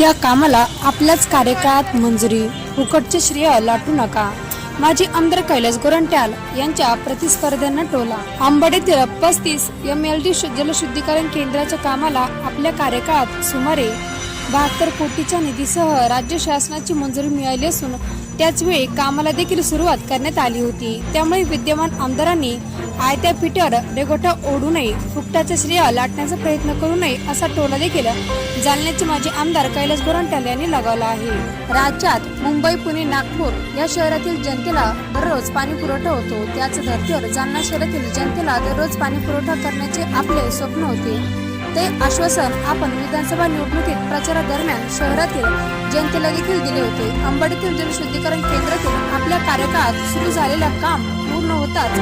त्या कामाला आपल्याच कार्यकाळात मंजुरी फुकटचे श्रेय लाटू नका. माजी आमदार कैलास गोरंट्याल यांच्या प्रतिस्पर्ध्यांना टोला. आंबडेतील पस्तीस एम एल डी जलशुद्धीकरण केंद्राच्या कामाला आपल्या कार्यकाळात सुमारे बहात्तर कोटीच्या निधीसह राज्य शासनाची मंजुरी मिळाली असून त्याचवेळी कामाला देखील सुरुवात करण्यात आली होती. त्यामुळे विद्यमान आमदारांनी आयत्या पिठ्यावर रेगोटा ओढू नये फुकटाचे श्रेय लाटण्याचा प्रयत्न करू नये असा टोला देखील जालन्याचे माजी आमदार कैलास गोरंट्याल यांनी लगावला आहे. राज्यात मुंबई पुणे नागपूर या शहरातील जनतेला दररोज पाणी पुरवठा होतो. त्याच धर्तीवर जालना शहरातील जनतेला दररोज पाणी पुरवठा करण्याचे आपले स्वप्न होते. ते आश्वासन आपण विधानसभा निवडणुकीत प्रचारादरम्यान शहरातील जनतेला देखील दिले होते. अंबाडीतील जलशुद्धीकरण केंद्रातील आपल्या कार्यकाळात सुरू झालेलं काम पूर्ण होताच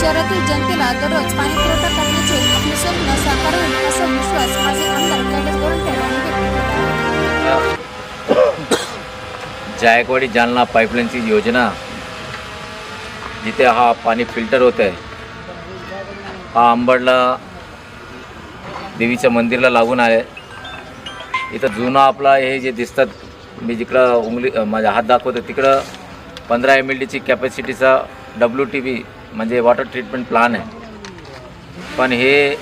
शहरातील जनतेला दररोज पाणी पुरवठा करण्याचे आपले स्वप्न साकार होईल असा विश्वास माझे आमदार कैलास गोरंट्याल यांनी व्यक्त जायकवाडी जालना पाईपलाईनची योजना जिथे हा पाणी फिल्टर होत आहे हा अंबडला देवीच्या मंदिरला लागून आहे इथं जुना आपला हे जे दिसतात मी जिकडं उंगली माझ्या माझा हात दाखवतो तिकडं पंधरा एम एल डीची कॅपॅसिटीचा डब्ल्यू टी बी म्हणजे वॉटर ट्रीटमेंट प्लान आहे. पण हे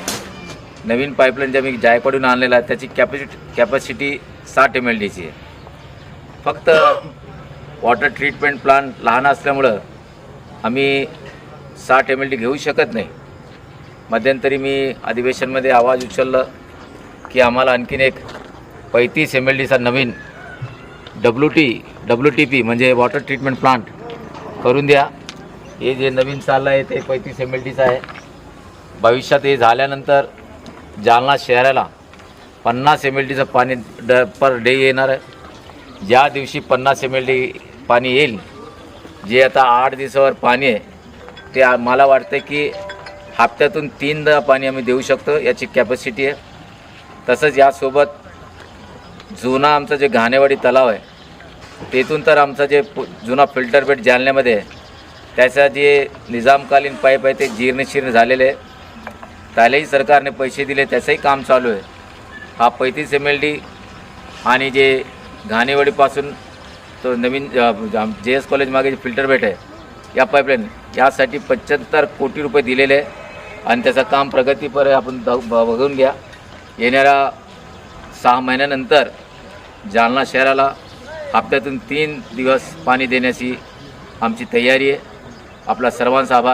नवीन पाईपलाईन जे मी जायकवाडून आणलेला आहे त्याची कॅपॅसिटी कॅपॅसिटी साठ एम एल डीची आहे. फक्त वॉटर ट्रीटमेंट प्लांट लहान असल्यामुळं आम्ही साठ एम एल डी घेऊ शकत नाही. मध्यंतरी मी अधिवेशनमध्ये आवाज उचललं की आम्हाला आणखीन एक पैतीस एम एल डीचा नवीन W T W T P म्हणजे वॉटर ट्रीटमेंट प्लांट करून द्या. हे जे नवीन चाललं आहे ते पैतीस एम एल डीचं आहे. भविष्यात हे झाल्यानंतर जालना शहराला पन्नास एम एल डीचं पाणी ड पर डे येणार आहे. ज्या दिवशी पन्नास एम एल डी पाणी येईल जे आता आठ दिवसावर पाणी आहे ते मला वाटतं की हप्त्यातून तीनदा पाणी आम्ही देऊ शकतो याची कॅपॅसिटी आहे. तसंच यासोबत जुना आमचं जे घाणेवाडी तलाव आहे तेथून तर आमचं जे जुना फिल्टर बेड जालन्यामध्ये आहे त्याचा जे निजामकालीन पाईप आहे ते जीर्णशीर्ण झालेले आहे. त्यालाही सरकारने पैसे दिले त्याचंही काम चालू आहे. हा पैतीस एम एल डी आणि जे घाणेवाडीपासून तो नवीन जे एस कॉलेज मागे जे फिल्टर बेट आहे या पाईपलाईन यासाठी पंच्याहत्तर कोटी रुपये दिलेले आहे. आणि त्याचं काम प्रगतीपर आपण बघून घ्या. येणाऱ्या सहा महिन्यानंतर जालना शहराला हप्त्यातून तीन दिवस पाणी देण्याची आमची तयारी आहे. आपला सर्वांचा आभार.